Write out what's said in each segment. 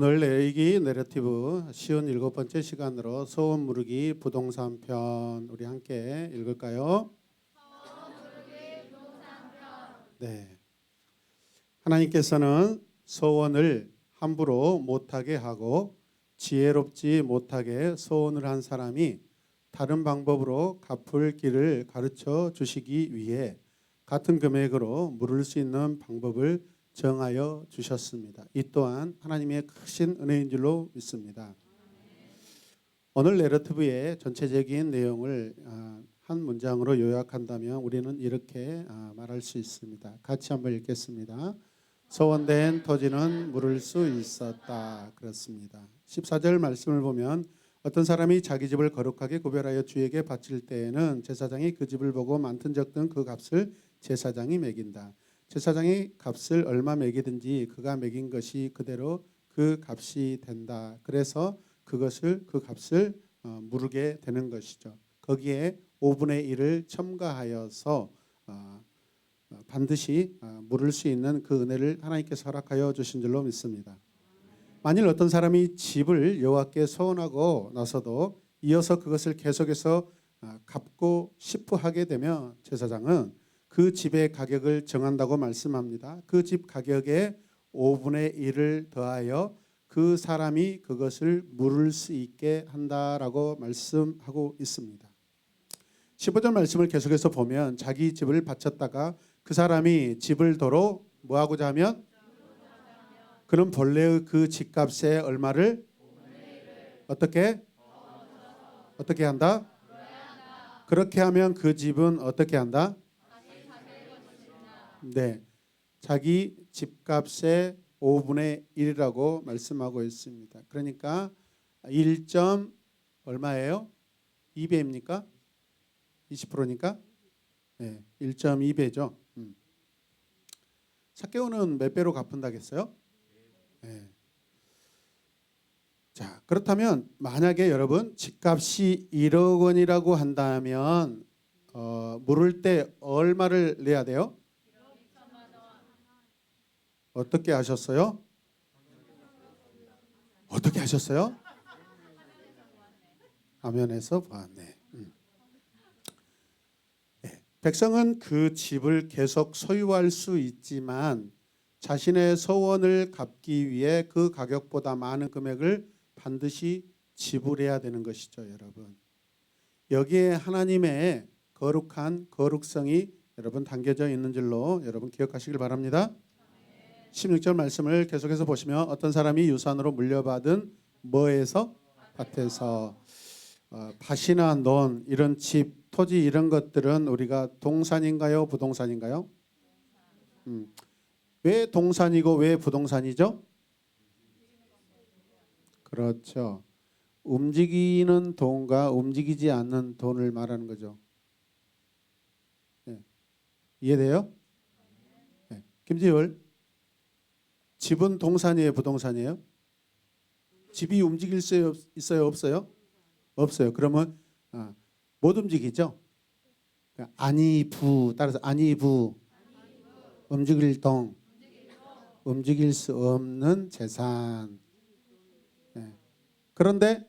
오늘 내리기 내러티브 쉬운 일곱 번째 시간으로 소원 무르기 부동산 편 우리 함께 읽을까요? 네. 하나님께서는 소원을 함부로 못하게 하고 지혜롭지 못하게 소원을 한 사람이 다른 방법으로 갚을 길을 가르쳐 주시기 위해 같은 금액으로 물을 수 있는 방법을 정하여 주셨습니다. 이 또한 하나님의 크신 은혜인 줄로 믿습니다. 오늘 내러티브의 전체적인 내용을 아, 한 문장으로 요약한다면 우리는 이렇게 아, 말할 수 있습니다. 같이 한번 읽겠습니다. 소원된 토지는 물을 수 있었다. 그렇습니다. 14절 말씀을 보면 어떤 사람이 자기 집을 거룩하게 구별하여 주에게 바칠 때에는 제사장이 그 집을 보고 많든 적든 그 값을 제사장이 매긴다. 제사장이 값을 얼마 매기든지 그가 매긴 것이 그대로 그 값이 된다. 그래서 그것을 그 값을 어, 물게 되는 것이죠. 거기에 5분의 1을 첨가하여서 어, 어, 반드시 어, 물을 수 있는 그 은혜를 하나님께서 허락하여 주신 줄로 믿습니다. 만일 어떤 사람이 집을 여호와께 소원하고 나서도 이어서 그것을 계속해서 아, 갚고 싶어 하게 되면 제사장은 그 집의 가격을 정한다고 말씀합니다. 그 집 가격의 5분의 1을 더하여 그 사람이 그것을 물을 수 있게 한다라고 말씀하고 있습니다. 15절 말씀을 계속해서 보면 자기 집을 바쳤다가 그 사람이 집을 도로 뭐하고자 하면 그럼 본래의 그 집값의 얼마를 어떻게 어떻게 한다? 그렇게 하면 그 집은 어떻게 한다? 네, 자기 집값의 5분의 1이라고 말씀하고 있습니다. 그러니까 1점 얼마예요? 2배입니까? 20%니까? 네, 1.2배죠. 음. 사개오는 몇 배로 갚은다겠어요? 네. 자, 그렇다면 만약에 여러분 집값이 1억 원이라고 한다면 어, 물을 때 얼마를 내야 돼요? 어떻게 하셨어요? 어떻게 하셨어요? 화면에서 봤네. 음. 네, 백성은 그 집을 계속 소유할 수 있지만 자신의 소원을 갚기 위해 그 가격보다 많은 금액을 반드시 지불해야 되는 것이죠, 여러분. 여기에 하나님의 거룩한 거룩성이 여러분 담겨져 있는 줄로 여러분 기억하시길 바랍니다. 16절 말씀을 계속해서 보시면 어떤 사람이 유산으로 물려받은 뭐에서 밭에서 어, 밭이나 논 이런 집 토지 이런 것들은 우리가 동산인가요 부동산인가요? 음, 왜 동산이고 왜 부동산이죠? 그렇죠. 움직이는 돈과 움직이지 않는 돈을 말하는 거죠. 네. 이해돼요? 네. 김지율 집은 동산이에요, 부동산이에요? 집이 움직일 수 있어요, 없어요? 없어요. 그러면 아, 못 움직이죠. 아니 부 따라서 아니 부 움직일 동 움직일 수 없는 재산. 네. 그런데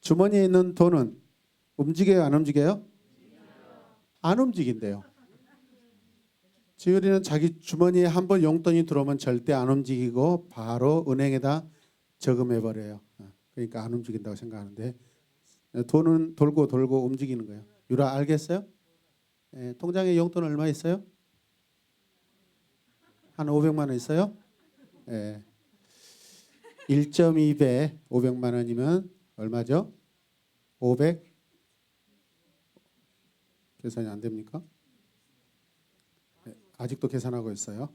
주머니에 있는 돈은 움직여요, 안 움직여요? 안 움직인대요. 지율이는 자기 주머니에 한 번 용돈이 들어오면 절대 안 움직이고 바로 은행에다 저금해 버려요. 그러니까 안 움직인다고 생각하는데 돈은 돌고 돌고 움직이는 거예요. 유라 알겠어요? 예, 통장에 용돈 얼마 있어요? 한 500만 원 있어요? 예. 1.2배 500만 원이면 얼마죠? 500 계산이 안 됩니까? 예, 아직도 계산하고 있어요.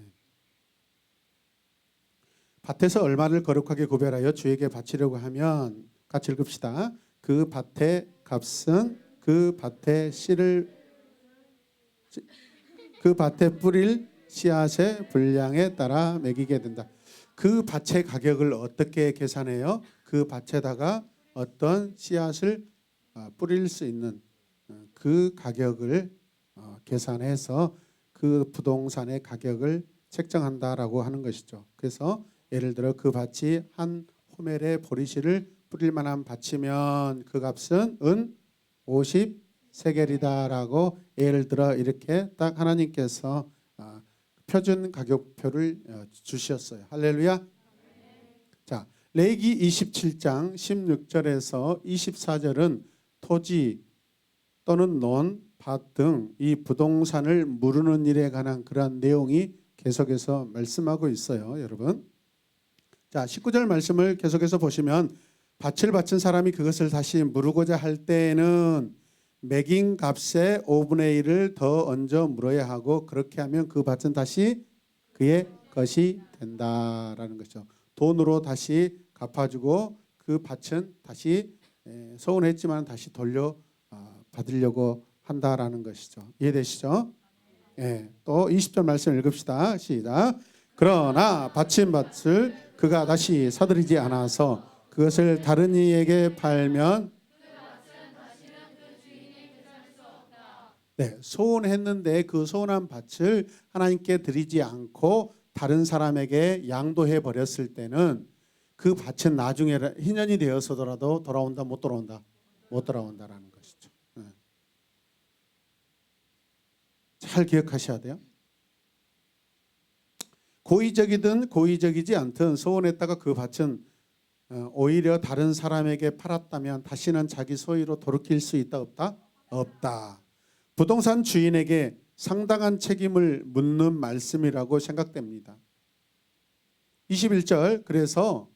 예. 밭에서 얼마를 거룩하게 구별하여 주에게 바치려고 하면 같이 읽읍시다. 그 밭의 값은 그 밭의 씨를 그 밭에 뿌릴 씨앗의 분량에 따라 매기게 된다. 그 밭의 가격을 어떻게 계산해요? 그 밭에다가 어떤 씨앗을 어, 뿌릴 수 있는 어, 그 가격을 어, 계산해서 그 부동산의 가격을 책정한다라고 하는 것이죠. 그래서 예를 들어 그 밭이 한 호멜의 보리씨를 뿌릴 만한 밭이면 그 값은 은 50세겔이다라고 예를 들어 이렇게 딱 하나님께서 아, 표준 가격표를 어, 주셨어요. 할렐루야. 자, 레기 27장 16절에서 24절은 토지 또는 논, 밭 등 이 부동산을 무르는 일에 관한 그러한 내용이 계속해서 말씀하고 있어요, 여러분. 자, 19절 말씀을 계속해서 보시면 밭을 바친 사람이 그것을 다시 무르고자 할 때에는 매긴 값의 5분의 1을 더 얹어 물어야 하고 그렇게 하면 그 밭은 다시 그의 것이 된다라는 거죠. 돈으로 다시 갚아주고 그 밭은 다시 에, 서운했지만 다시 돌려 아, 받으려고 한다라는 것이죠. 이해되시죠? 예. 또 20절 말씀 읽읍시다. 시작. 그러나 바친 밭을 그가 다시 사들이지 않아서 그것을 다른 이에게 팔면 네, 소원했는데 그 소원한 밭을 하나님께 드리지 않고 다른 사람에게 양도해 버렸을 때는 그 밭은 나중에 희년이 되어서더라도 돌아온다 못 돌아온다 못 돌아온다라는 것이죠. 네. 잘 기억하셔야 돼요. 고의적이든 고의적이지 않든 소원했다가 그 밭은 어, 오히려 다른 사람에게 팔았다면 다시는 자기 소유로 돌이킬 수 있다 없다? 없다. 부동산 주인에게 상당한 책임을 묻는 말씀이라고 생각됩니다. 21절 그래서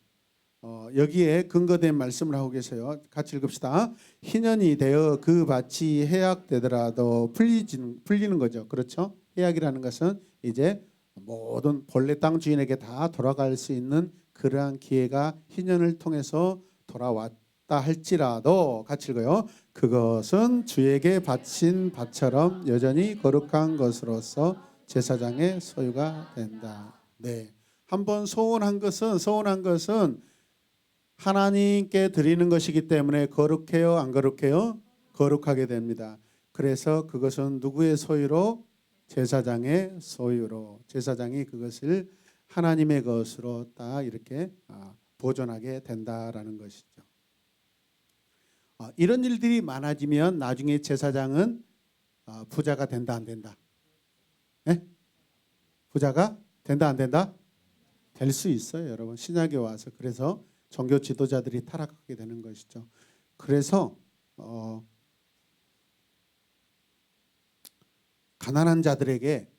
어, 여기에 근거된 말씀을 하고 계세요. 같이 읽읍시다. 희년이 되어 그 밭이 해약되더라도 풀리진, 풀리는 거죠. 그렇죠? 해약이라는 것은 이제 모든 본래 땅 주인에게 다 돌아갈 수 있는 그러한 기회가 희년을 통해서 돌아왔다 할지라도 같이 읽어요. 그것은 주에게 바친 밭처럼 여전히 거룩한 것으로서 제사장의 소유가 된다. 네. 한번 소원한 것은 소원한 것은 하나님께 드리는 것이기 때문에 거룩해요, 안 거룩해요? 거룩하게 됩니다. 그래서 그것은 누구의 소유로 제사장의 소유로 제사장이 그것을 하나님의 것으로 딱 이렇게 아, 보존하게 된다라는 것이죠. 아, 이런 일들이 많아지면 나중에 제사장은 아, 부자가 된다 안 된다? 네? 부자가 된다 안 된다? 될 수 있어요, 여러분. 신약에 와서 그래서 종교 지도자들이 타락하게 되는 것이죠. 그래서 어, 가난한 자들에게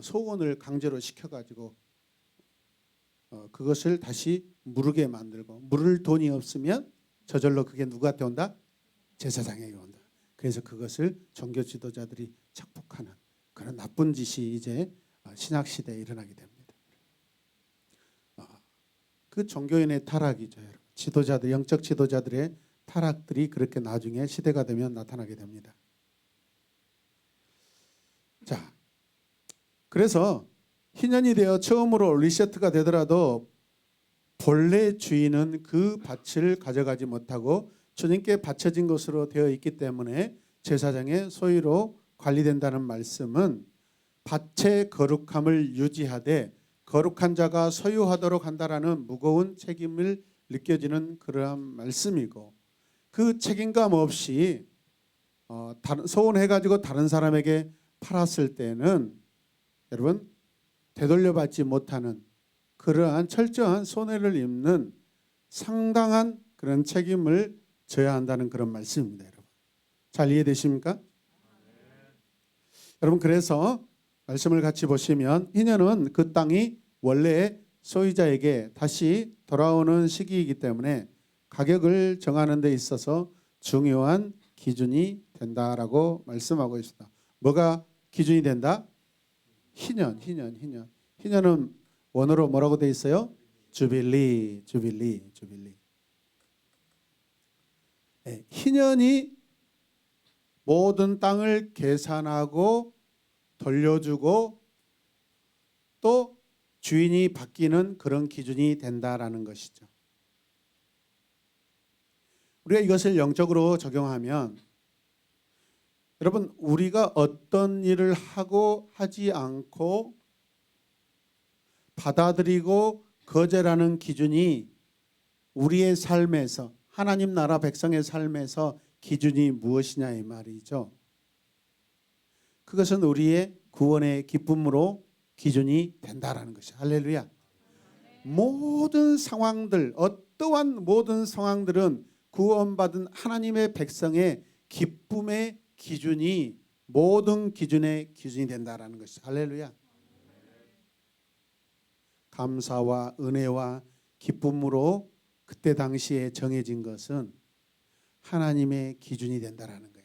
소원을 강제로 시켜가지고 어, 그것을 다시 무르게 만들고 물을 돈이 없으면 저절로 그게 누구한테 온다? 제사장에게 온다. 그래서 그것을 종교 지도자들이 착복하는 그런 나쁜 짓이 이제 어, 신약 시대에 일어나게 됩니다. 어, 그 종교인의 타락이죠. 지도자들, 영적 지도자들의 타락들이 그렇게 나중에 시대가 되면 나타나게 됩니다. 자, 그래서 희년이 되어 처음으로 리세트가 되더라도 본래 주인은 그 밭을 가져가지 못하고 주님께 바쳐진 것으로 되어 있기 때문에 제사장의 소유로 관리된다는 말씀은 밭의 거룩함을 유지하되 거룩한 자가 소유하도록 한다라는 무거운 책임을 느껴지는 그러한 말씀이고 그 책임감 없이 어, 다른, 소원해가지고 다른 사람에게 팔았을 때는 여러분 되돌려받지 못하는 그러한 철저한 손해를 입는 상당한 그런 책임을 져야 한다는 그런 말씀입니다, 여러분. 잘 이해되십니까? 여러분 그래서 말씀을 같이 보시면 희년은 그 땅이 원래 소유자에게 다시 돌아오는 시기이기 때문에 가격을 정하는 데 있어서 중요한 기준이 된다라고 말씀하고 있습니다. 뭐가 기준이 된다? 희년, 희년, 희년. 희년은 원어로 뭐라고 돼 있어요? 주빌리, 주빌리, 주빌리. 네, 희년이 모든 땅을 계산하고 돌려주고 또 주인이 바뀌는 그런 기준이 된다라는 것이죠. 우리가 이것을 영적으로 적용하면 여러분 우리가 어떤 일을 하고 하지 않고 받아들이고 거절하는 기준이 우리의 삶에서 하나님 나라 백성의 삶에서 기준이 무엇이냐 이 말이죠. 그것은 우리의 구원의 기쁨으로 기준이 된다라는 것이 할렐루야. 모든 상황들 어떠한 모든 상황들은 구원받은 하나님의 백성의 기쁨의 기준이 모든 기준의 기준이 된다라는 것이 할렐루야. 감사와 은혜와 기쁨으로 그때 당시에 정해진 것은 하나님의 기준이 된다라는 거예요.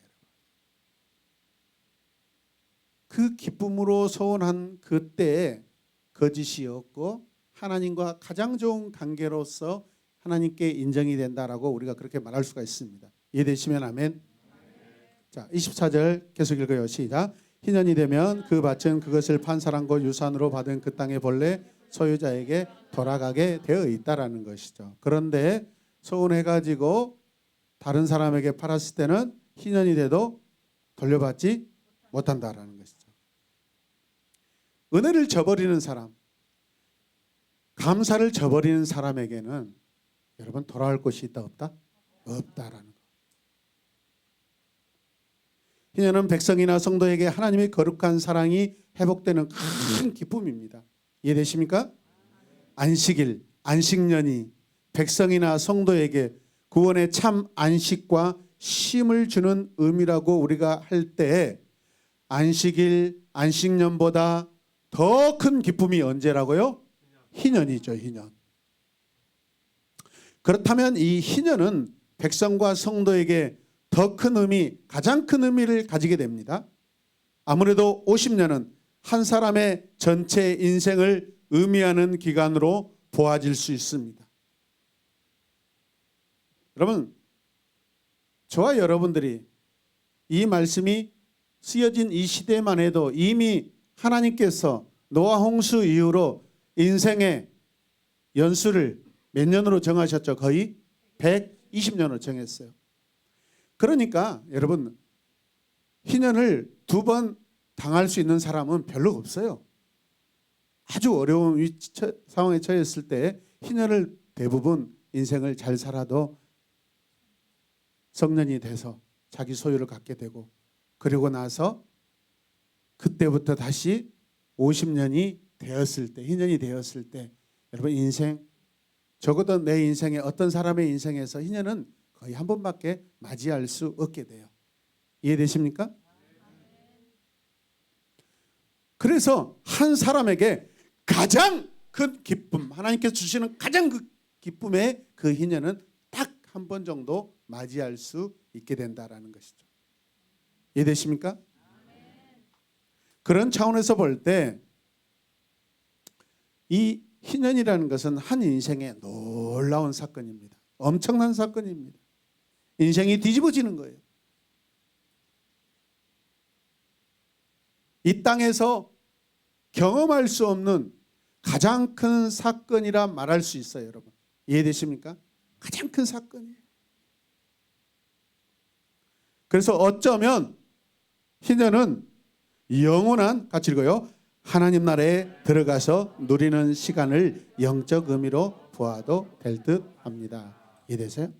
그 기쁨으로 소원한 그때에 거짓이 없고 하나님과 가장 좋은 관계로서 하나님께 인정이 된다라고 우리가 그렇게 말할 수가 있습니다. 이해되시면 아멘. 자, 24절 계속 읽어요. 시작. 희년이 되면 그 밭은 그것을 판 사람과 유산으로 받은 그 땅의 본래 소유자에게 돌아가게 되어 있다라는 것이죠. 그런데 소원해 가지고 다른 사람에게 팔았을 때는 희년이 돼도 돌려받지 못한다라는 것이죠. 은혜를 저버리는 사람, 감사를 저버리는 사람에게는 여러분 돌아올 곳이 있다 없다? 없다라는 거. 희년은 백성이나 성도에게 하나님의 거룩한 사랑이 회복되는 큰 기쁨입니다. 이해되십니까? 안식일, 안식년이 백성이나 성도에게 구원의 참 안식과 쉼을 주는 의미라고 우리가 할 때 안식일, 안식년보다 더 큰 기쁨이 언제라고요? 희년이죠, 희년. 그렇다면 이 희년은 백성과 성도에게 더 큰 의미, 가장 큰 의미를 가지게 됩니다. 아무래도 50년은 한 사람의 전체 인생을 의미하는 기간으로 보아질 수 있습니다. 여러분, 저와 여러분들이 이 말씀이 쓰여진 이 시대만 해도 이미 하나님께서 노아 홍수 이후로 인생의 연수를 몇 년으로 정하셨죠? 거의 120년으로 정했어요. 그러니까 여러분 희년을 두 번 당할 수 있는 사람은 별로 없어요. 아주 어려운 위치, 처- 상황에 처했을 때 희년을 대부분 인생을 잘 살아도 성년이 돼서 자기 소유를 갖게 되고 그리고 나서 그때부터 다시 50년이 되었을 때 희년이 되었을 때 여러분 인생 적어도 내 인생에 어떤 사람의 인생에서 희년은 거의 한 번밖에 맞이할 수 없게 돼요. 이해되십니까? 그래서 한 사람에게 가장 큰 기쁨, 하나님께서 주시는 가장 그 기쁨의 그 희년은 딱 한 번 정도 맞이할 수 있게 된다라는 것이죠. 이해되십니까? 그런 차원에서 볼 때 이 희년이라는 것은 한 인생의 놀라운 사건입니다. 엄청난 사건입니다. 인생이 뒤집어지는 거예요. 이 땅에서 경험할 수 없는 가장 큰 사건이라 말할 수 있어요, 여러분. 이해되십니까? 가장 큰 사건이에요. 그래서 어쩌면 희년은 영원한 같이 읽어요. 하나님 나라에 들어가서 누리는 시간을 영적 의미로 보아도 될 듯 합니다. 이해되세요?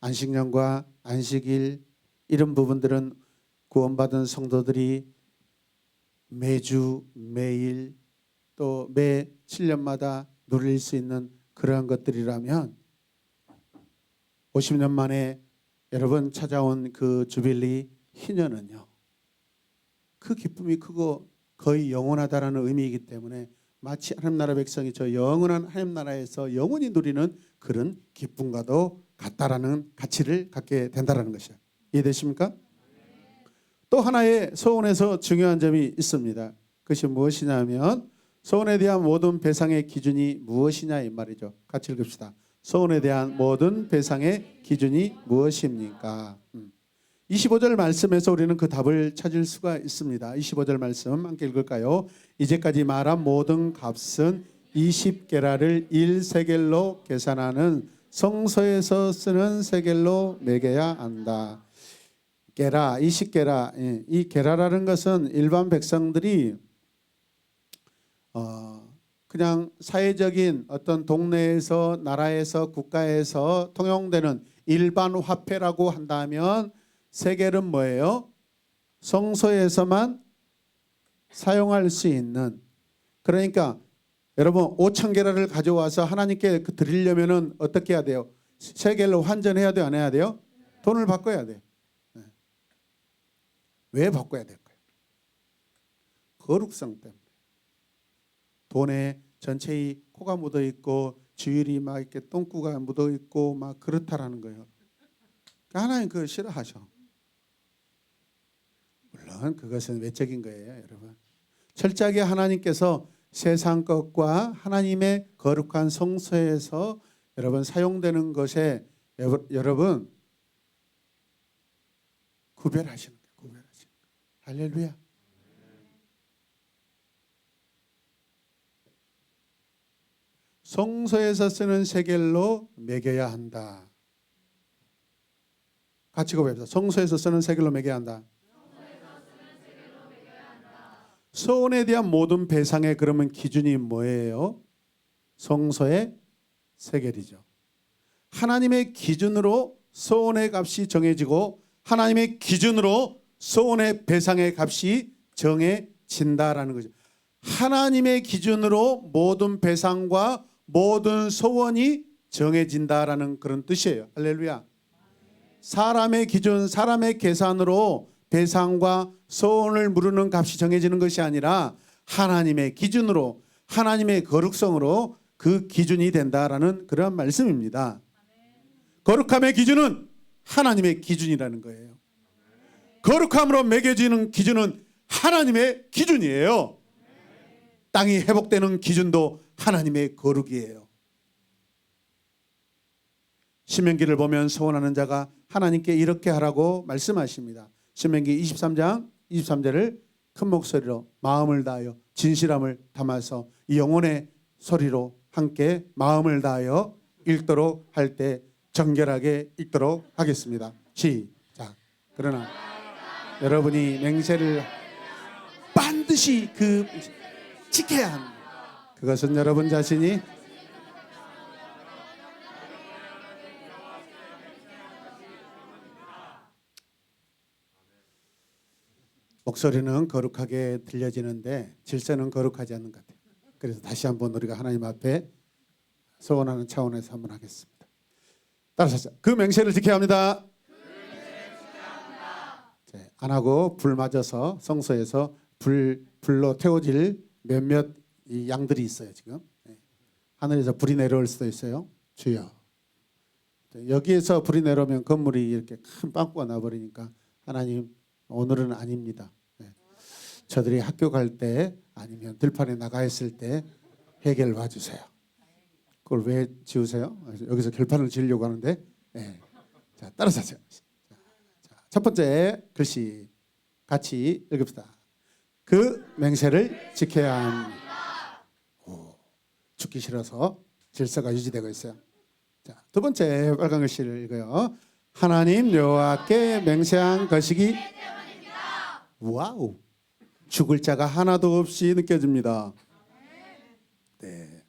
안식년과 안식일 이런 부분들은 구원받은 성도들이 매주 매일 또 매 7년마다 누릴 수 있는 그러한 것들이라면 50년 만에 여러분 찾아온 그 주빌리 희년은요. 그 기쁨이 크고 거의 영원하다라는 의미이기 때문에 마치 하나님 나라 백성이 저 영원한 하나님 나라에서 영원히 누리는 그런 기쁨과도 같다라는 가치를 갖게 된다라는 것이요. 이해되십니까? 또 하나의 소원에서 중요한 점이 있습니다. 그것이 무엇이냐면 소원에 대한 모든 배상의 기준이 무엇이냐 이 말이죠. 같이 읽읍시다. 소원에 대한 모든 배상의 기준이 무엇입니까? 음. 25절 말씀에서 우리는 그 답을 찾을 수가 있습니다. 25절 말씀 함께 읽을까요? 이제까지 말한 모든 값은 20게라를 1세겔로 계산하는 성서에서 쓰는 세겔로 매겨야 한다. 게라, 20게라. 예, 이 게라라는 것은 일반 백성들이 어, 그냥 사회적인 어떤 동네에서 나라에서 국가에서 통용되는 일반 화폐라고 한다면 세겔은 뭐예요? 성소에서만 사용할 수 있는 그러니까 여러분 5천 개라를 가져와서 하나님께 그 드리려면은 어떻게 해야 돼요? 세겔로 환전해야 돼요, 안 해야 돼요? 돈을 바꿔야 돼. 네. 왜 바꿔야 될까요? 거룩성 때문에. 돈에 전체의 코가 묻어 있고 주일이 막 이렇게 똥구가 묻어 있고 막 그렇다라는 거예요. 그러니까 하나님 그걸 싫어하셔. 물론 그것은 외적인 거예요, 여러분. 철저하게 하나님께서 세상 것과 하나님의 거룩한 성소에서 여러분 사용되는 것에 여러- 여러분 구별하시는 거예요. 구별하시는 거예요. 할렐루야. 성소에서 쓰는 세겔로 매겨야 한다. 같이 고백합시다. 성소에서 쓰는 세겔로 매겨야 한다. 소원에 대한 모든 배상의 그러면 기준이 뭐예요? 성소의 세겔이죠. 하나님의 기준으로 소원의 값이 정해지고 하나님의 기준으로 소원의 배상의 값이 정해진다라는 거죠. 하나님의 기준으로 모든 배상과 모든 소원이 정해진다라는 그런 뜻이에요. 할렐루야. 사람의 기준, 사람의 계산으로 배상과 소원을 물으는 값이 정해지는 것이 아니라 하나님의 기준으로 하나님의 거룩성으로 그 기준이 된다라는 그런 말씀입니다. 거룩함의 기준은 하나님의 기준이라는 거예요. 거룩함으로 매겨지는 기준은 하나님의 기준이에요. 땅이 회복되는 기준도 하나님의 거룩이에요. 신명기를 보면 소원하는 자가 하나님께 이렇게 하라고 말씀하십니다. 신명기 23장 23절을 큰 목소리로 마음을 다하여 진실함을 담아서 이 영혼의 소리로 함께 마음을 다하여 읽도록 할 때 정결하게 읽도록 하겠습니다. 시작. 그러나 여러분이 맹세를 반드시 그 지켜야 합니다. 그것은 여러분 자신이 목소리는 거룩하게 들려지는데 질서는 거룩하지 않는 것 같아요. 그래서 다시 한번 우리가 하나님 앞에 소원하는 차원에서 한번 하겠습니다. 따라서 그 맹세를 지켜야 합니다. 네, 안 하고 불 맞아서 성소에서 불 불로 태워질 몇몇 이 양들이 있어요 지금 네. 하늘에서 불이 내려올 수도 있어요. 주여. 네, 여기에서 불이 내려오면 건물이 이렇게 큰 빵꾸가 나버리니까 하나님 오늘은 아닙니다. 네. 저들이 학교 갈 때 아니면 들판에 나가 있을 때 해결 봐주세요. 그걸 왜 지우세요? 여기서 결판을 지으려고 하는데. 네. 자 따라서 하세요. 자, 첫 번째 글씨 같이 읽읍시다. 그 맹세를 지켜야 합니다. 오, 죽기 싫어서 질서가 유지되고 있어요. 자, 두 번째 빨간 글씨를 읽어요. 하나님 여호와께 맹세한 것이기 와우. 죽을 자가 하나도 없이 느껴집니다. 네.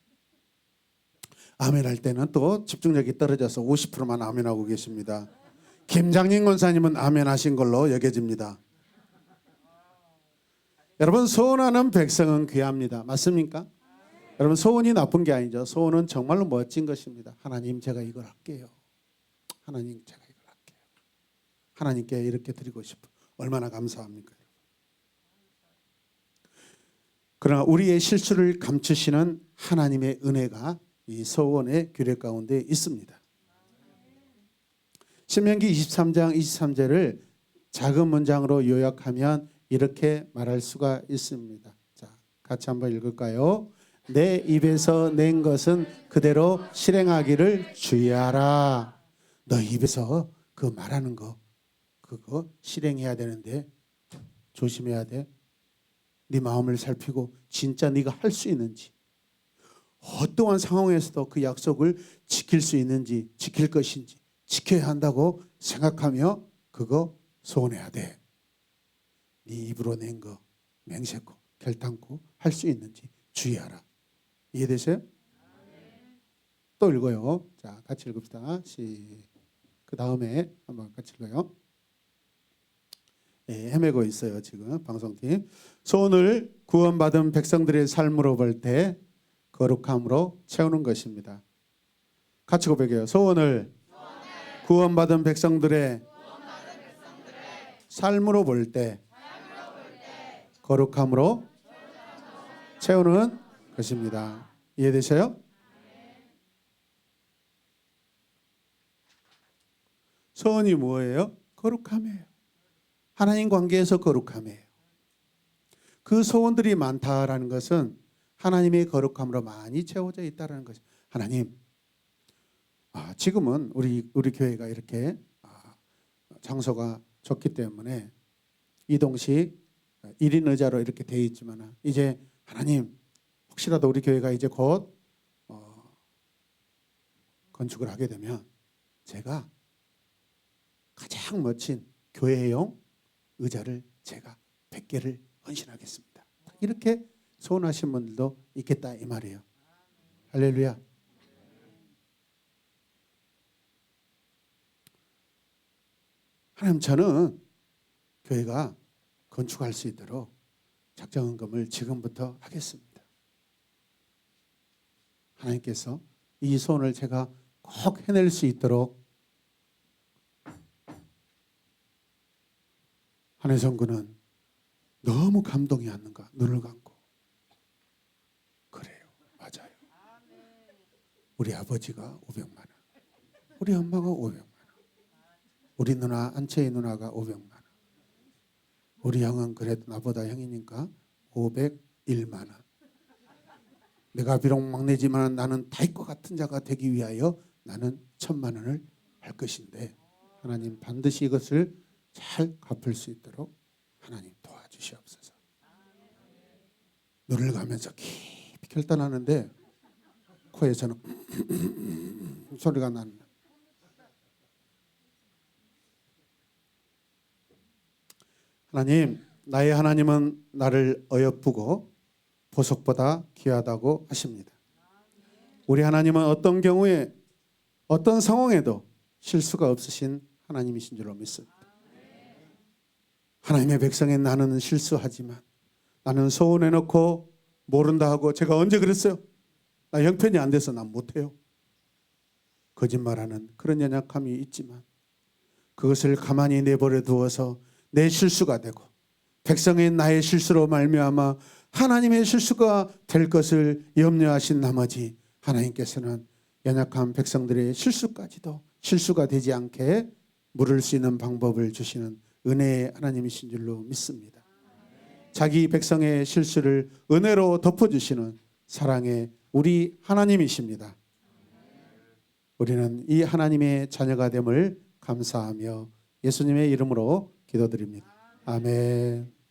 아멘 할 때는 또 집중력이 떨어져서 50%만 아멘하고 계십니다. 김장님 권사님은 아멘 하신 걸로 여겨집니다. 여러분 소원하는 백성은 귀합니다. 맞습니까? 여러분 소원이 나쁜 게 아니죠. 소원은 정말로 멋진 것입니다. 하나님 제가 이걸 할게요. 하나님 제가 이걸 할게요. 하나님께 이렇게 드리고 싶어. 얼마나 감사합니까? 그러나 우리의 실수를 감추시는 하나님의 은혜가 이 소원의 규례 가운데 있습니다. 신명기 23장 23절을 작은 문장으로 요약하면 이렇게 말할 수가 있습니다. 자, 같이 한번 읽을까요? 내 입에서 낸 것은 그대로 실행하기를 주의하라. 너 입에서 그 말하는 거 그거 실행해야 되는데 조심해야 돼. 네 마음을 살피고 진짜 네가 할 수 있는지 어떠한 상황에서도 그 약속을 지킬 수 있는지 지킬 것인지 지켜야 한다고 생각하며 그거 소원해야 돼. 네 입으로 낸 거 맹세코 결단코 할 수 있는지 주의하라. 이해되세요? 또 읽어요. 자, 같이 읽읍시다. 시. 그 다음에 한번 같이 읽어요. 예, 헤매고 있어요 지금 방송팀. 소원을 구원받은 백성들의 삶으로 볼 때 거룩함으로 채우는 것입니다. 같이 고백해요. 소원을 구원받은 백성들의 삶으로 볼때 거룩함으로 채우는 것입니다. 이해되셔요? 소원이 뭐예요? 거룩함이에요. 하나님 관계에서 거룩함이에요. 그 소원들이 많다라는 것은 하나님의 거룩함으로 많이 채워져 있다라는 것이 하나님 아, 지금은 우리 우리 교회가 이렇게 아, 장소가 좋기 때문에 이동식 1인 의자로 이렇게 돼 있지만 이제 하나님 혹시라도 우리 교회가 이제 곧 어, 건축을 하게 되면 제가 가장 멋진 교회용 의자를 제가 100개를 헌신하겠습니다. 이렇게 소원하신 분들도 있겠다 이 말이에요. 할렐루야. 하나님 저는 교회가 건축할 수 있도록 작정헌금을 지금부터 하겠습니다. 하나님께서 이 소원을 제가 꼭 해낼 수 있도록 한혜성군은 너무 감동이 왔는가? 눈을 감고. 그래요. 맞아요. 우리 아버지가 500만 원. 우리 엄마가 500만 원. 우리 누나 안채희 누나가 500만 원. 우리 형은 그래도 나보다 형이니까 501만 원 내가 비록 막내지만 나는 다윗과 같은 자가 되기 위하여 나는 천만 원을 할 것인데 하나님 반드시 이것을 잘 갚을 수 있도록 하나님 도와주시옵소서. 눈을 가면서 깊이 결단하는데 코에서는 소리가 나는. 하나님, 나의 하나님은 나를 어여쁘고 보석보다 귀하다고 하십니다. 우리 하나님은 어떤 경우에 어떤 상황에도 실수가 없으신 하나님이신 줄로 믿습니다. 하나님의 백성인 나는 실수하지만 나는 소원해 놓고 모른다 하고 제가 언제 그랬어요? 나 형편이 안 돼서 난 못해요. 거짓말하는 그런 연약함이 있지만 그것을 가만히 내버려 두어서 내 실수가 되고 백성인 나의 실수로 말미암아 하나님의 실수가 될 것을 염려하신 나머지 하나님께서는 연약한 백성들의 실수까지도 실수가 되지 않게 물을 수 있는 방법을 주시는 은혜의 하나님이신 줄로 믿습니다. 자기 백성의 실수를 은혜로 덮어주시는 사랑의 우리 하나님이십니다. 우리는 이 하나님의 자녀가 됨을 감사하며 예수님의 이름으로 기도드립니다. 아멘.